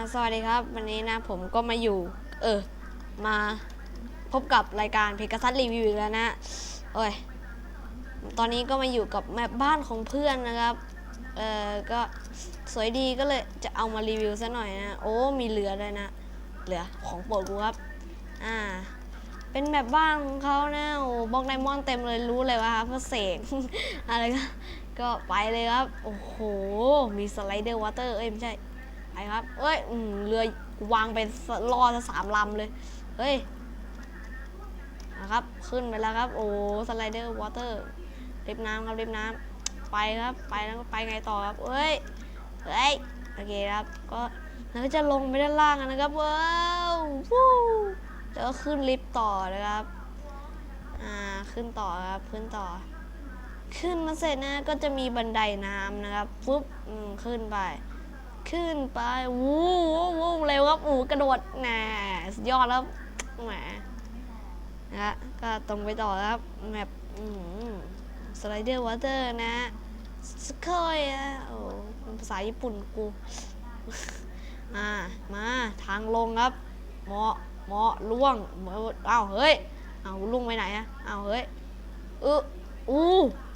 สวัสดีครับ วันนี้นะผมก็มาอยู่ เออ มาพบกับรายการเพก a ซัสรีวิวแล้วนะโอ้ยตอนนี้ก็มาอยู่กับแมปบ้านของเพื่อนนะครับ เออก็สวยดีก็เลยจะเอามารีวิวซะหน่อยนะ โอ้ มีเรือด้วยนะเรือของโปรดกูครับ อ่า เป็นแมปบ้านของเขานะ โอ้บล็อกไดมอนเต็มเลยรู้เลยว่าเพื่อเสกอะไรก็ ก็ไปเลยครับ โอ้โห มีสไลเดอร์วอเตอร์ เอ้ยไม่ใช่ ครับ เอ้ยเรือวางเป็นล่อซะสามลำเลย เฮ้ยนะครับ ขึ้นไปแล้วครับ โอ้สไลเดอร์วอเตอร์ริบน้ำครับริบน้ำไปครับ ไปแล้วก็ไปไงต่อครับ เอ้ย เฮ้ย โอเคครับ ก็แล้วก็จะลงไปด้านล่างกันนะครับว้าววู้แล้วก็ขึ้นลิฟต์ต่อนะครับ อ่า ขึ้นต่อครับ ขึ้นต่อ ขึ้นมาเสร็จนะ ก็จะมีบันไดน้ำนะครับ ปุ๊บ ขึ้นไป ขึ้นไปวู้วู้วู้เร็วครับอูกระโดดแน่สุดยอดแล้วแหมนะฮะก็ตรงไปต่อครับแมปสไลเดอร์วอเตอร์นะสกอยอะโอ้เป็นภาษาญี่ปุ่นกูอ่ามาทางลงครับเหมาะเหมาะล่วงเอ้าวเฮ้ยอ้าวล่วงไปไหนอะอ้าวเฮ้ยเอออู้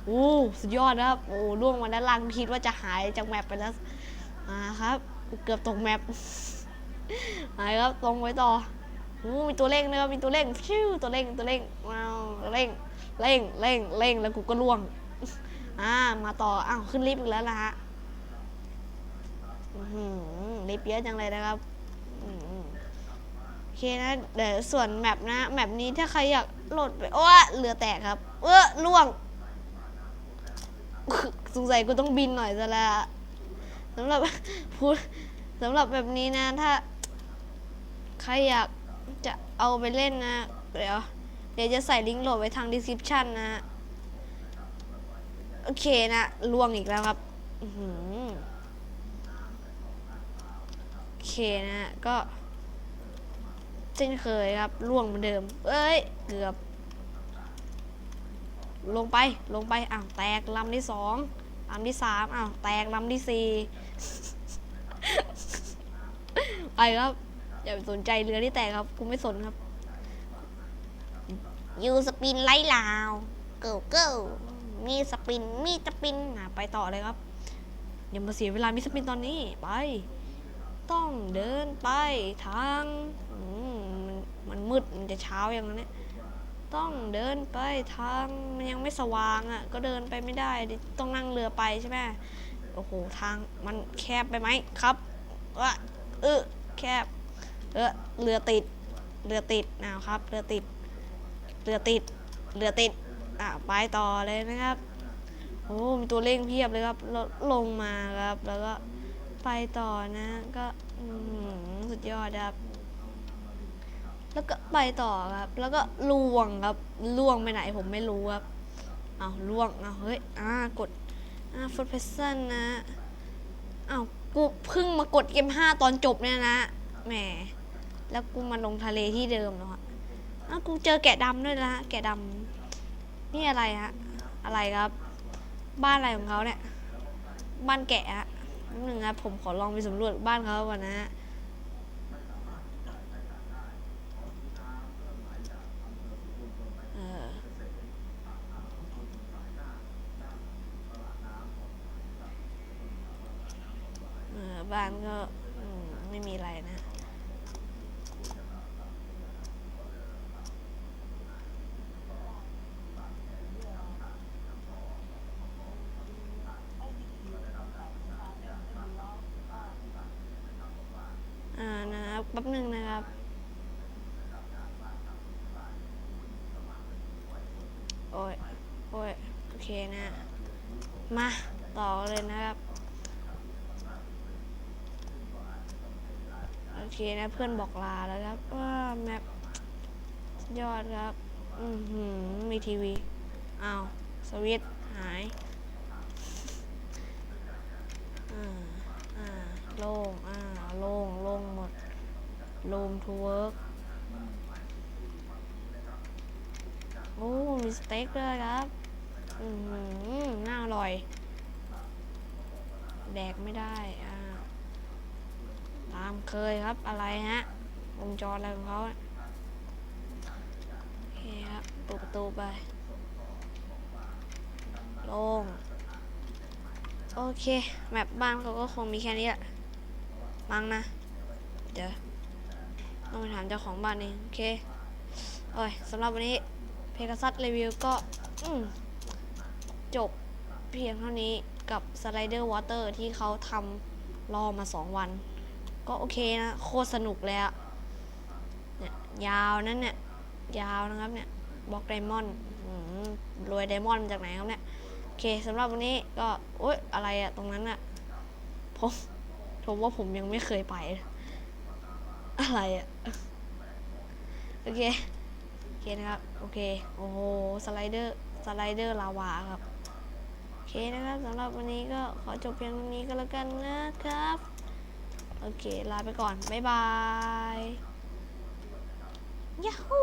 อู้สุดยอดนะครับโอ้ล่วงมาด้านล่างคิดว่าจะหายจากแมปไปแล้ว มาครับ เกือบตกแมปมาครับตรงไว้ต่ออู้มีตัวเร่งนะครับมีตัวเร่งฟิวตัวเร่งตัวเร่งว้าวเร่งเร่งเร่งเร่งแล้วกูก็ล่วงอ่ามาต่ออ้าวขึ้นลิฟต์อีกแล้วนะฮะอื้อหือลิฟต์เยอะจังเลยนะครับโอเคนะเดี๋ยวส่วนแมปนะแมปนี้ถ้าใครอยากโหลดไปโอ้เรือแตกครับ เออล่วง สงสัยกูต้องบินหน่อยซะแล้ว สำหรับพูดสำหรับแบบนี้นะ ถ้าใครอยากจะเอาไปเล่นนะ เดี๋ยว เดี๋ยวจะใส่ลิงก์โหลดไว้ทาง description นะ โอเคนะล่วงอีกแล้วครับโอเคนะก็เช่นเคยครับล่วงเหมือนเดิม เอ้ย เกือบ ลงไปลงไปอ้าวแตกลำที่สองลำที่สามอ้าวแตกลำที่สี่ ไปครับ อย่าไปสนใจเรือที่แตกครับกูไม่สนครับยูสปินไล่ลาวเกิลเกิลมีสปินมีสปินอะไปต่อเลยครับอย่ามาเสียเวลามีสปินตอนนี้ไป ต้องเดินไปทางมมันมันมืดมันจะเช้าอย่างนั้นเนี่ยต้องเดินไปทางมันยังไม่สว่างอะ่ะ ก็เดินไปไม่ได้ต้องนั่งเรือไปใช่ไหม โอ้โห ทางมันแคบไปไหมครับว่าเออแคบ เออเรือติด เรือติดอ้าวครับ เรือติด เรือติด เรือติด อะ ไปต่อเลยนะครับ โอ้มีตัวเร่งเพียบเลยครับลลงมาครับ แล้วก็ไปต่อนะ ก็อืมสุดยอดครับ แล้วก็ไปต่อครับ แล้วก็ล่วงครับ ล่วงไปไหนผมไม่รู้ครับ เอาวล่วง เอาวเฮ้ย อ่า กด ฟุตเพสซันนะเอาวกูเพิ่งมากดเกมห้าตอนจบเนี่ยนะแหมแล้วกูมาลงทะเลที่เดิมแล้วอะอ้าวกูเจอแกะดำด้วยนะฮะแกะดำนี่อะไรฮะอะไรครับ บ้านอะไรของเขาเนี่ย บ้านแกะฮะนึงครับผมขอลองไปสำรวจบ้านเขาก่อนนะฮะ เออเออ บ้านก็ไม่มีอะไรนะ อ่านะครับแป๊บหนึ่งนะครับ โอ้ย โอ้ย โอเคนะ มา ต่อเลยนะครับ อเคนะเพื่อนบอกลาแล้วครับว่าแมปสุดยอดครับ อือหือมีทีวีอ้าวสวิตช์หายอ่าอ่าโล่งอ่าโล่งโล่งหมดโลมทูเวิร์กโอ้มีสเต็กด้วยครับ อือหือน่าอร่อย แดกไม่ได้ อ่า ตามเคยครับอะไรฮะวงจรอะไรของเขาเนี่ยโอเคครับเปิดประตูไปโล่งโอเคแมปบ้านเขาก็คงมีแค่นี้แหละมั้งนะ เดี๋ยวต้องไปถามเจ้าของบ้านเองโอเคโอ้ยสำหรับวันนี้เพก a ซัสรีวิวก็จบเพียงเท่านี้กับสไลเดอร์วอเตอร์ที่เขาทำรอมา 2 วัน ก็โอเคนะโคตรสนุกเลยอะเนี่ยยาวนั่นเนี่ยยาวนะครับเนี่ยบล็อกไดมอนด์รวยไดมอนด์มาจากไหนครับเนี่ยโอเคสำหรับวันนี้ก็โอ๊ยอะไรอะตรงนั้นอะผมผมว่าผมยังไม่เคยไป อะไรอะโอเคโอเคนะครับโอเคโอ้โหสไลเดอร์สไลเดอร์ลาวาครับโอเคนะครับสำหรับวันนี้ก็ขอจบเพียงเท่านี้ก็แล้วกันนะครับ โอเค ลาไปก่อน บ๊ายบาย ยาฮู